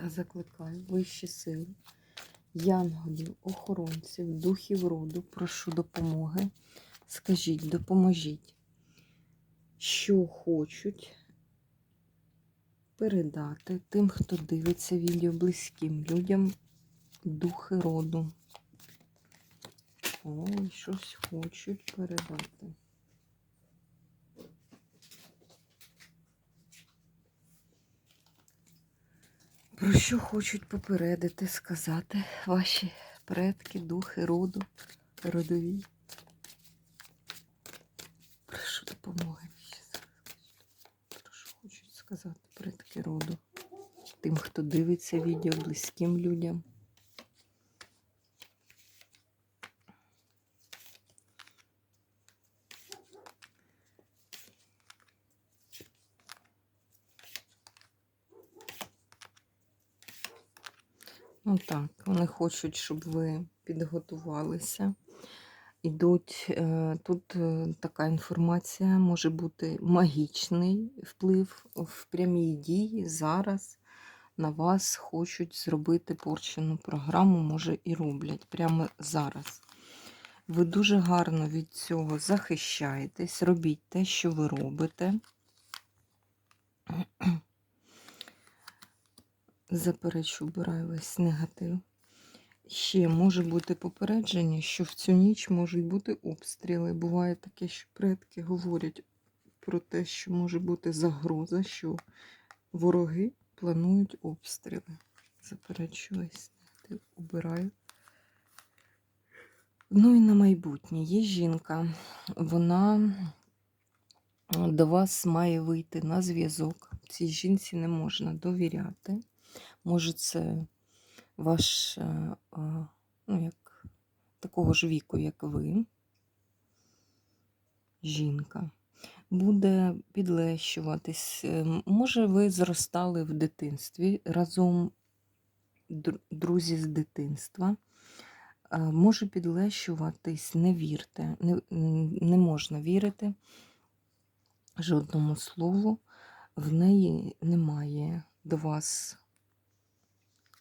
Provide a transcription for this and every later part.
Та закликаю вищі сили, янголів, охоронців, духів роду, прошу допомоги. Скажіть, допоможіть, що хочуть передати тим, хто дивиться відео близьким людям, духи роду. Ой, щось хочуть передати. Про що хочуть попередити, сказати ваші предки, духи роду, родові? Прошу допомоги. Про що хочуть сказати предки роду? Тим, хто дивиться відео близьким людям. Ну так, вони хочуть, щоб ви підготувалися. Ідуть е, тут е, така інформація може бути магічний вплив в прямій дії. Зараз на вас хочуть зробити порчену програму, може і роблять прямо зараз. Ви дуже гарно від цього захищаєтесь, робіть те, що ви робите. Заперечу, вбираю весь негатив. Ще може бути попередження, що в цю ніч можуть бути обстріли. Буває таке, що предки говорять про те, що може бути загроза, що вороги планують обстріли. Заперечу весь негатив, убираю. Ну і на майбутнє є жінка, вона до вас має вийти на зв'язок. Цій жінці не можна довіряти. Може, це ваш е, е, ну, як, такого ж віку, як ви, жінка, буде підлещуватись. Е, може, ви зростали в дитинстві разом друзі з дитинства. Може підлещуватись, не вірте, не, не можна вірити жодному слову, в неї немає до вас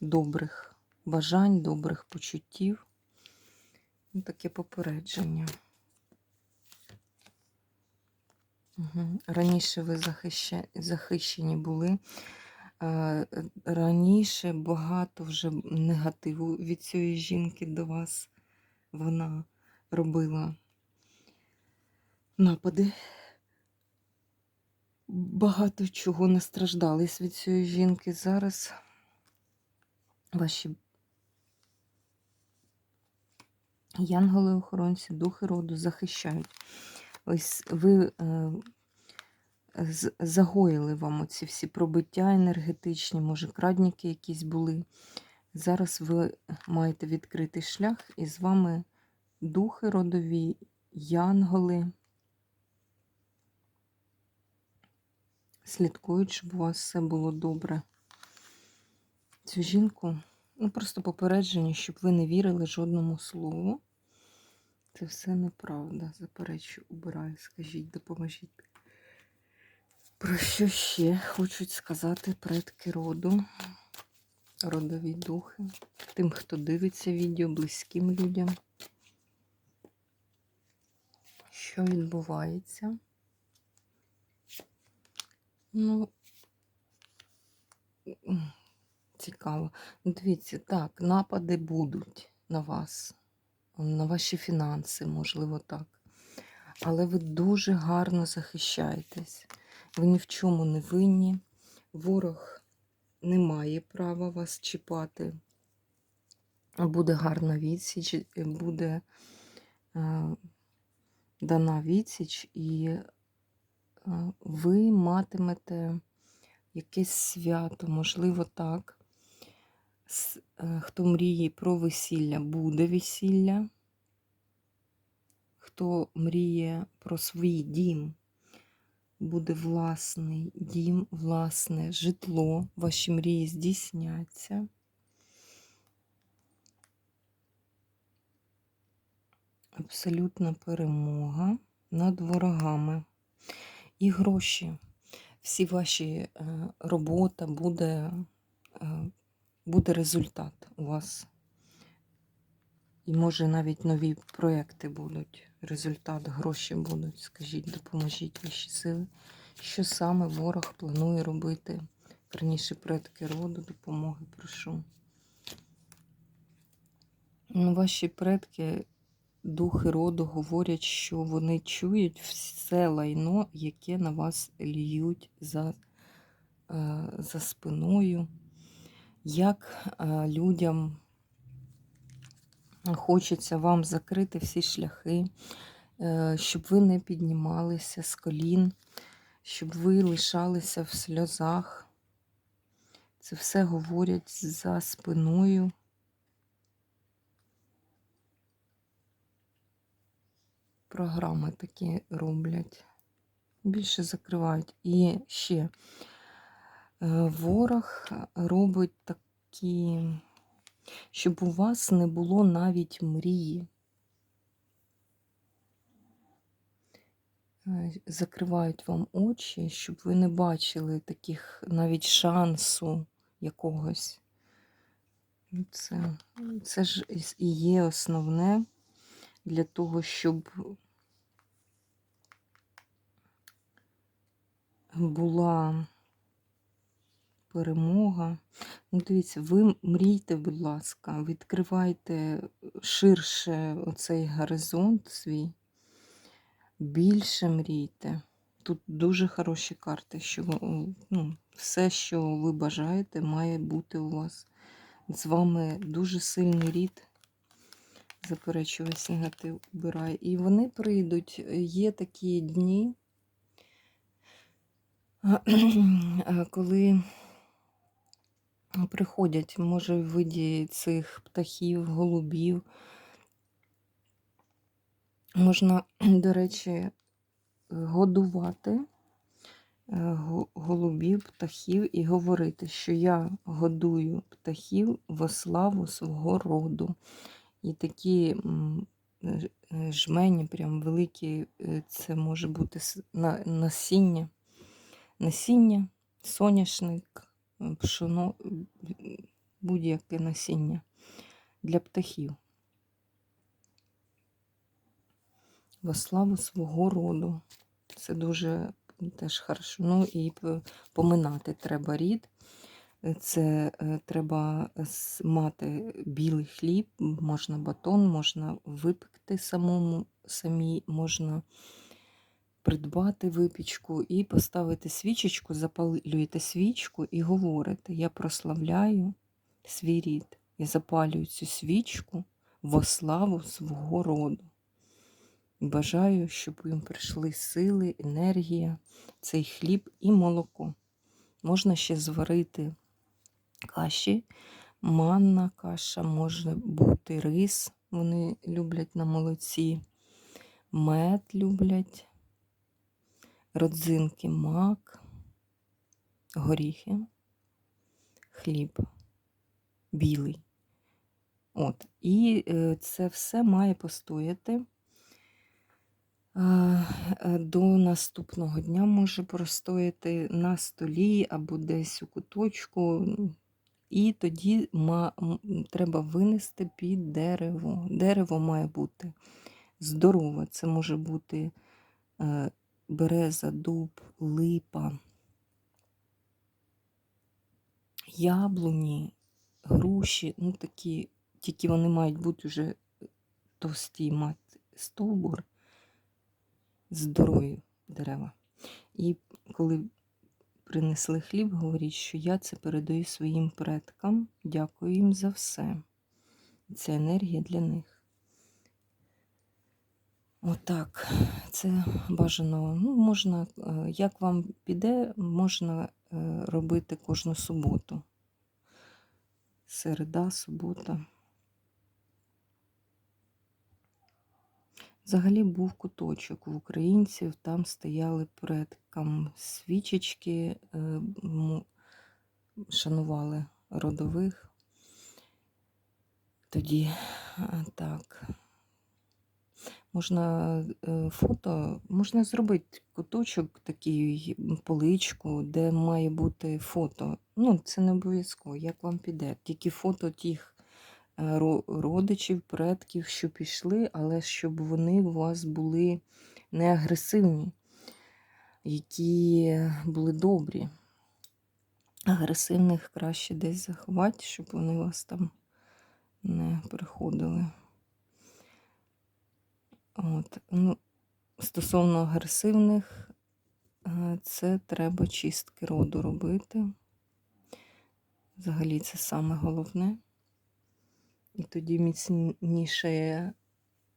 добрих бажань, добрих почуттів. Ну, таке попередження. Раніше ви захищені були. Е, раніше багато вже негативу від цієї жінки до вас вона робила напади. Багато чого настраждались від цієї жінки. Зараз ваші янголи-охоронці, духи роду захищають. Ось ви е, загоїли вам оці всі пробиття енергетичні, може, крадніки якісь були. Зараз ви маєте відкритий шлях, і з вами духи родові, янголи. Слідкують, щоб у вас все було добре цю жінку, ну просто попередження, щоб ви не вірили жодному слову. Це все неправда. Заперечу, убираю, скажіть, допоможіть. Про що ще хочуть сказати предки роду, родові духи, тим, хто дивиться відео, близьким людям. Що відбувається? Ну, Цікаво. Ну, дивіться, так, напади будуть на вас, на ваші фінанси, можливо, так. Але ви дуже гарно захищаєтесь. Ви ні в чому не винні. Ворог не має права вас чіпати. Буде гарна відсіч, буде е, дана відсіч, і е, ви матимете якесь свято, можливо, так Хто мріє про весілля, буде весілля. Хто мріє про свій дім, буде власний дім, власне житло, ваші мрії здійсняться. Абсолютна перемога над ворогами. І гроші. Всі ваші е, робота буде, е, буде результат у вас. І може навіть нові проекти будуть. Результат, гроші будуть. Скажіть, допоможіть вищі сили. Що саме ворог планує робити? Верніше предки роду, допомоги прошу. Ну, ваші предки, духи роду говорять, що вони чують все лайно, яке на вас льють за, е, за спиною. Як людям хочеться вам закрити всі шляхи, е, щоб ви не піднімалися з колін, щоб ви лишалися в сльозах. Це все говорять за спиною. Програми такі роблять. Більше закривають. І ще ворог робить такі, щоб у вас не було навіть мрії. Е, Закривають вам очі, щоб ви не бачили таких навіть шансу якогось. Це, це ж і є основне для того, щоб була перемога. Ну, дивіться, ви мрійте, будь ласка, відкривайте ширше оцей горизонт свій, більше мрійте. Тут дуже хороші карти, що ну, все, що ви бажаєте, має бути у вас. З вами дуже сильний рід. Заперечую весь негатив убирає. І вони прийдуть. Є такі дні, коли приходять, може, в виді цих птахів, голубів. Можна, до речі, годувати е, голубів, птахів і говорити, що я годую птахів во славу свого роду. І такі е, жмені, прям великі, е, це може бути насіння, насіння, соняшник, е, пшоно, е, будь-яке насіння для птахів. Во славу свого роду. Це дуже теж хорошо. Ну і поминати треба рід. Це е, треба мати білий хліб, можна батон, можна випекти самому, самі, можна придбати випічку і поставити свічечку, запалюєте свічку і говорите: Я прославляю свій рід. Я запалюю цю свічку во славу свого роду. Бажаю, щоб їм прийшли сили, енергія, цей хліб і молоко. Можна ще зварити каші, манна каша, може бути рис, вони люблять на молоці, мед люблять, родзинки, мак, горіхи, хліб білий. От. І е, це все має постояти. Е, До наступного дня може простояти на столі або десь у куточку, і тоді треба винести під дерево. Дерево має бути здорове. Це може бути е, береза, дуб, липа, яблуні, груші, ну такі, тільки вони мають бути вже товсті мати стовбур здорові дерева. І коли принесли хліб, говоріть, що я це передаю своїм предкам, дякую їм за все. Це енергія для них. Отак, це бажано. Ну, можна, е, як вам піде, можна е, робити кожну суботу. середа, субота. Взагалі був куточок в українців, там стояли предкам свічечки, е, шанували родових. Тоді так. Можна е, фото, можна зробити куточок, такий поличку, де має бути фото. Ну, це не обов'язково, як вам піде. Тільки фото тих е, родичів, предків, що пішли, але щоб вони у вас були не агресивні, які були добрі. Агресивних краще десь заховати, щоб вони вас там не приходили. От. Ну, стосовно агресивних, е, це треба чистки роду робити. Взагалі це саме головне. І тоді міцніше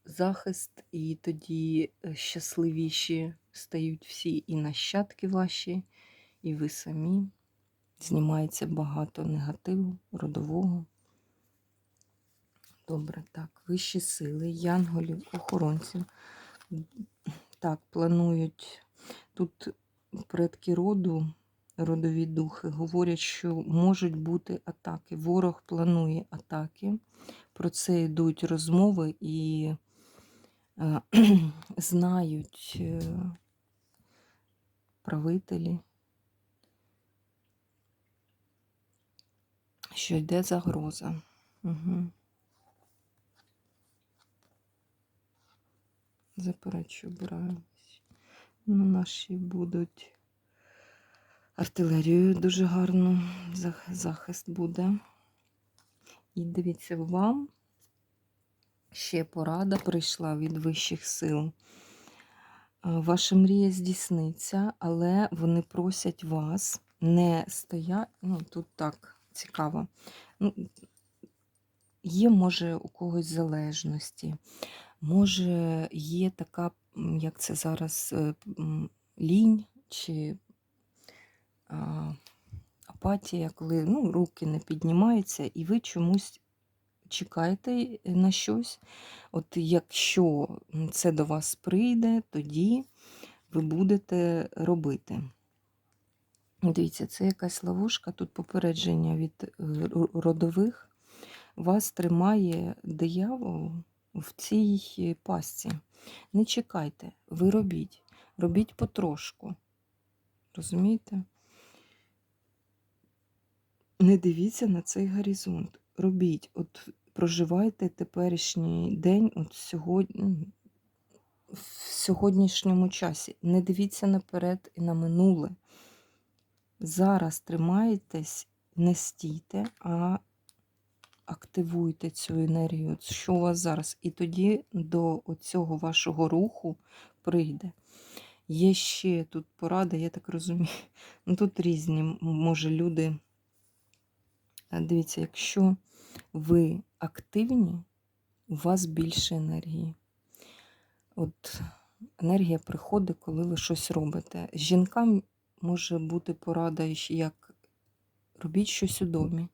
захист, і тоді е, щасливіші стають всі і нащадки ваші, і ви самі. Знімається багато негативу, родового. Добре, так, вищі сили, янголів, охоронців. Так, планують тут предки роду, родові духи, говорять, що можуть бути атаки. Ворог планує атаки. Про це йдуть розмови і е, знають е, правителі, що йде загроза. Угу. Заперечую, обираю. Ну, наші будуть артилерією дуже гарно. Захист буде. І дивіться, вам ще порада прийшла від вищих сил. Е, Ваша мрія здійсниться, але вони просять вас не стояти. Ну, тут так цікаво. Є, може, у когось залежності. Може, є така, як це зараз, е, лінь чи апатія, коли ну, руки не піднімаються, і ви чомусь чекаєте на щось. От якщо це до вас прийде, тоді ви будете робити. Дивіться, це якась ловушка, тут попередження від е, родових. Вас тримає диявол в цій пастці. Не чекайте, ви робіть. Робіть потрошку. Розумієте? Не дивіться на цей горизонт. Робіть, от проживайте теперішній день, от сьогодні, в сьогоднішньому часі. Не дивіться наперед і на минуле. Зараз тримайтесь, не стійте, а активуйте цю енергію, що у вас зараз. І тоді до цього вашого руху прийде. Є ще тут порада, я так розумію. Ну, тут різні, може, люди. Дивіться, якщо ви активні, у вас більше енергії. От енергія приходить, коли ви щось робите. Жінкам може бути порада, як робіть щось у домі.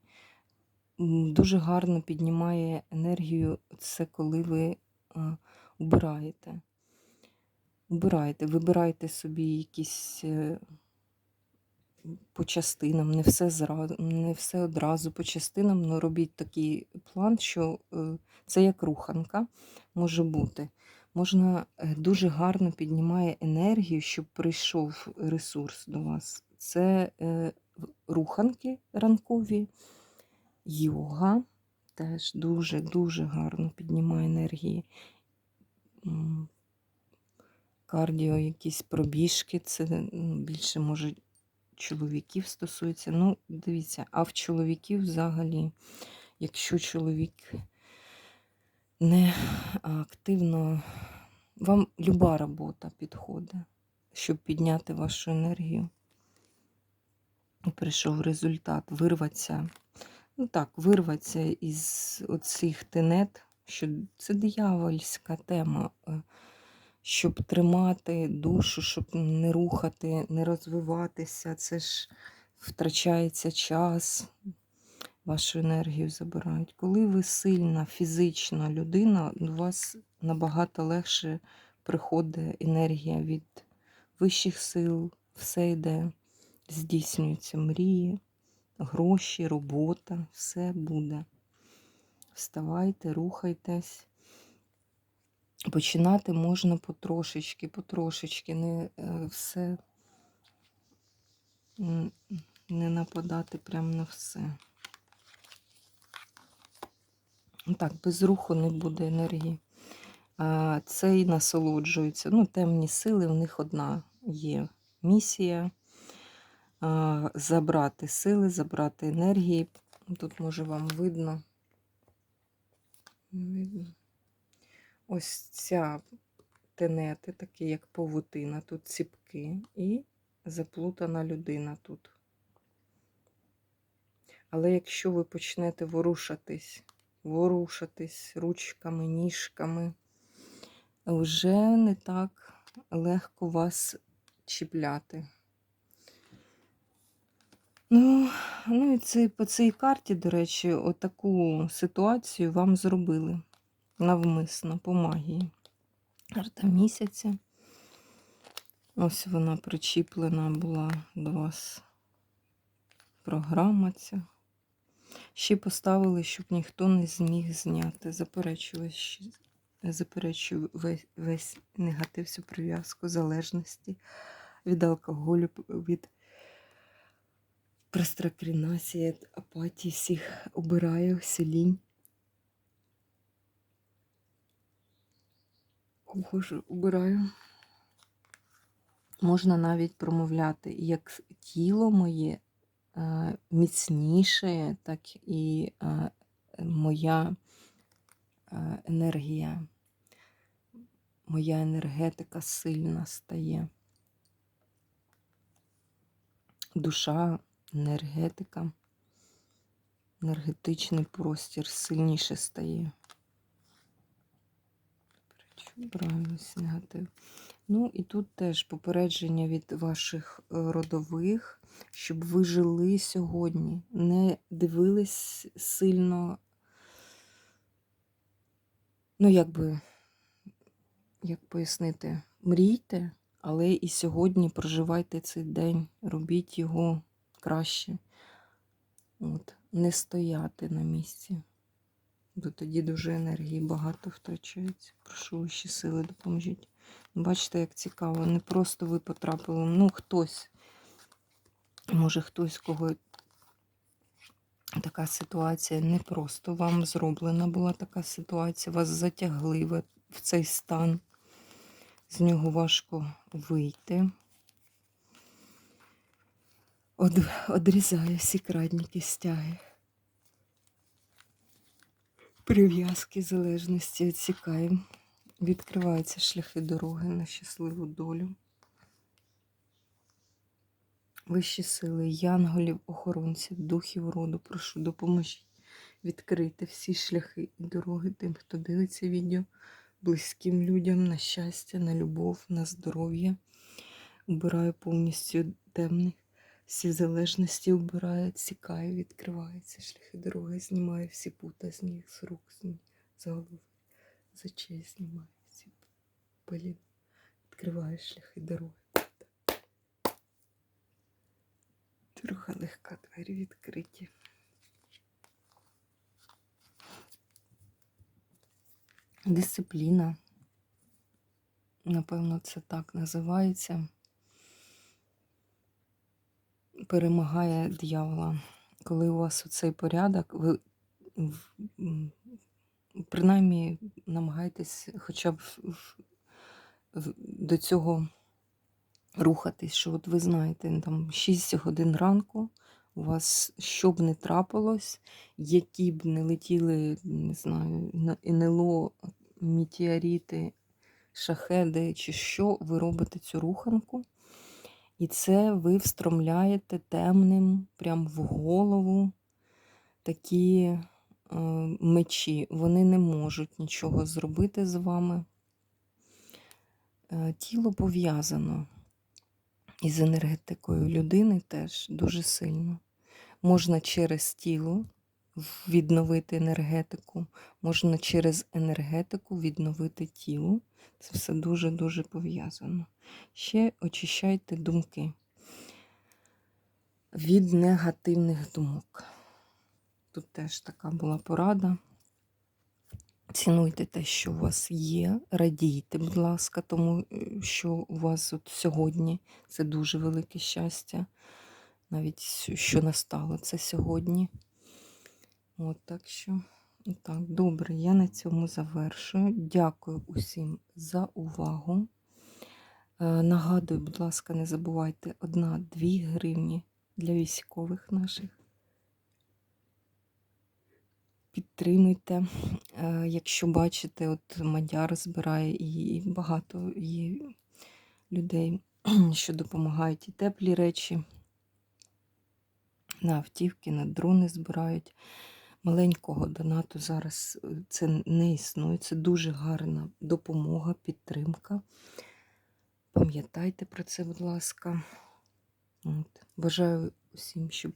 Дуже гарно піднімає енергію це, коли ви убираєте. Убираєте, вибирайте собі якісь е, по частинам, не все зразу, не все одразу по частинам, але робіть такий план, що е, це як руханка може бути. Можна е, дуже гарно піднімає енергію, щоб прийшов ресурс до вас. Це руханки ранкові, йога теж дуже-дуже гарно піднімає енергії. Кардіо, якісь пробіжки, це ну, більше може чоловіків стосується. Ну, дивіться, а в чоловіків взагалі, якщо чоловік не активно, вам люба робота підходить, щоб підняти вашу енергію. І прийшов результат, вирватися. Ну так, вирватися із оцих тенет, що це диявольська тема, е, щоб тримати душу, щоб не рухати, не розвиватися. Це ж втрачається час. вашу енергію забирають. Коли ви сильна фізична людина, у вас набагато легше приходить енергія від вищих сил, все йде, здійснюються мрії, гроші, робота, все буде. Вставайте, рухайтесь. Починати можна потрошечки, потрошечки, не е, все не нападати прямо на все. Так, без руху не буде енергії. Це і насолоджується. Ну, темні сили, в них одна є місія. Забрати сили, забрати енергії. Тут, може, вам. Видно. Ось ця тенети, такі як павутина, тут ціпки, і заплутана людина тут. Але якщо ви почнете ворушатись, ворушатись ручками, ніжками, вже не так легко вас чіпляти. Ну, ну і це, по цій карті, до речі, отаку ситуацію вам зробили навмисно по магії. Карта місяця. Ось вона причіплена була до вас. Програма ця. Ще поставили, щоб ніхто не зміг зняти. Заперечую, заперечую весь, весь негатив, всю прив'язку, залежності від алкоголю, від простракринації, апатії, всіх обираю, всю лінь. Боже, убираю. Можна навіть промовляти, як тіло моє е, міцніше, так і е, моя е, енергія, моя енергетика сильна стає. Душа, енергетика, енергетичний простір сильніше стає. Правильність, негатив. Ну, і тут теж попередження від ваших е, родових, щоб ви жили сьогодні, не дивились сильно, ну, як би, як пояснити, мрійте, але і сьогодні проживайте цей день, робіть його краще. От, Не стояти на місці. Бо тоді дуже енергії багато втрачається. Прошу вищі сили, допоможіть. Бачите, як цікаво. Не просто ви потрапили. Ну, хтось, може, хтось, кого така ситуація. Не просто вам зроблена була така ситуація. Вас затягли в цей стан. З нього важко вийти. Од, Одрізаю всі крадніки стяги прив'язки залежності відсікаємо. Відкриваються шляхи дороги на щасливу долю. Вищі сили, янголів, охоронців, духів роду, прошу, допоможіть відкрити всі шляхи і дороги тим, хто дивиться відео, близьким людям на щастя, на любов, на здоров'я. Убираю повністю темних всі залежності вбирає, цікає, відкривається шляхи дороги, знімає всі пута з них, з рук, з голови, з очей знімає всі пилі, відкриває шляхи дороги. Трохи легка двері відкриті. Дисципліна. Напевно, це так називається перемагає дьявола. Коли у вас цей порядок, ви принаймні намагайтесь хоча б до цього рухатись, що от ви знаєте, там 6 годин ранку. У вас що б не трапилось, які б не летіли, не знаю, НЛО, метеорити, шахеди чи що, ви робите цю руханку. І це ви встромляєте темним прямо в голову такі е, мечі. Вони не можуть нічого зробити з вами. Е, тіло пов'язано із енергетикою людини теж дуже сильно. Можна через тіло відновити енергетику, можна через енергетику відновити тіло. Це все дуже-дуже пов'язано. Ще очищайте думки від негативних думок. Тут теж така була порада. Цінуйте те, що у вас є, радійте, будь ласка, тому е, що у вас от сьогодні це дуже велике щастя. Навіть що настало це сьогодні. От так що, так, добре, я на цьому завершую. Дякую усім за увагу. Е, Нагадую, будь ласка, не забувайте 1-2 гривні для військових наших. Підтримуйте. Е, Якщо бачите, от Мадяр збирає і багато є людей, що допомагають і теплі речі. На автівки, на дрони збирають. Маленького донату зараз е, це не існує. Це дуже гарна допомога, підтримка. Пам'ятайте про це, будь ласка. От. Бажаю усім, щоб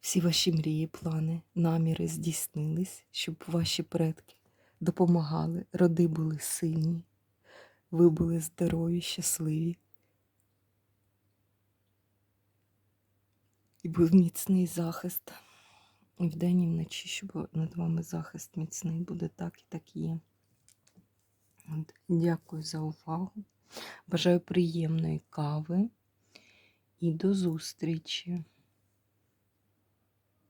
всі ваші мрії, плани, наміри здійснились, щоб ваші предки допомагали, роди були сильні, ви були здорові, щасливі. І був міцний захист. І вдень і вночі, щоб над вами захист міцний буде так і так є. Дякую за увагу. Бажаю приємної кави і до зустрічі!